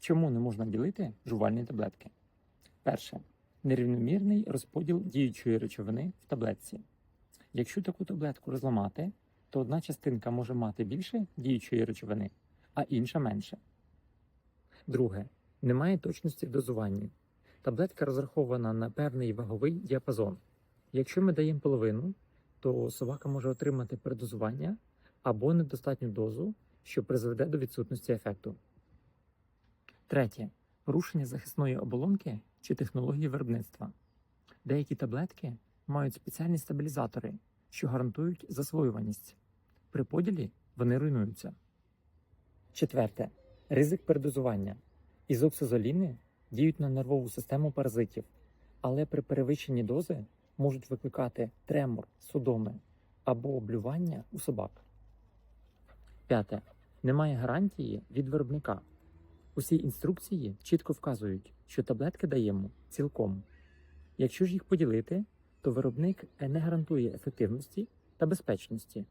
Чому не можна ділити жувальні таблетки? Перше. Нерівномірний розподіл діючої речовини в таблетці. Якщо таку таблетку розламати, то одна частинка може мати більше діючої речовини, а інша менше. Друге. Немає точності в дозуванні. Таблетка розрахована на певний ваговий діапазон. Якщо ми даємо половину, то собака може отримати передозування або недостатню дозу, що призведе до відсутності ефекту. Третє. Порушення захисної оболонки чи технології виробництва. Деякі таблетки мають спеціальні стабілізатори, що гарантують засвоюваність. При поділі вони руйнуються. Четверте. Ризик передозування. Ізоксизоліни діють на нервову систему паразитів, але при перевищенні дози можуть викликати тремор, судоми або облювання у собак. П'яте. Немає гарантії від виробника. Усі інструкції чітко вказують, що таблетки даємо цілком. Якщо ж їх поділити, то виробник не гарантує ефективності та безпечності.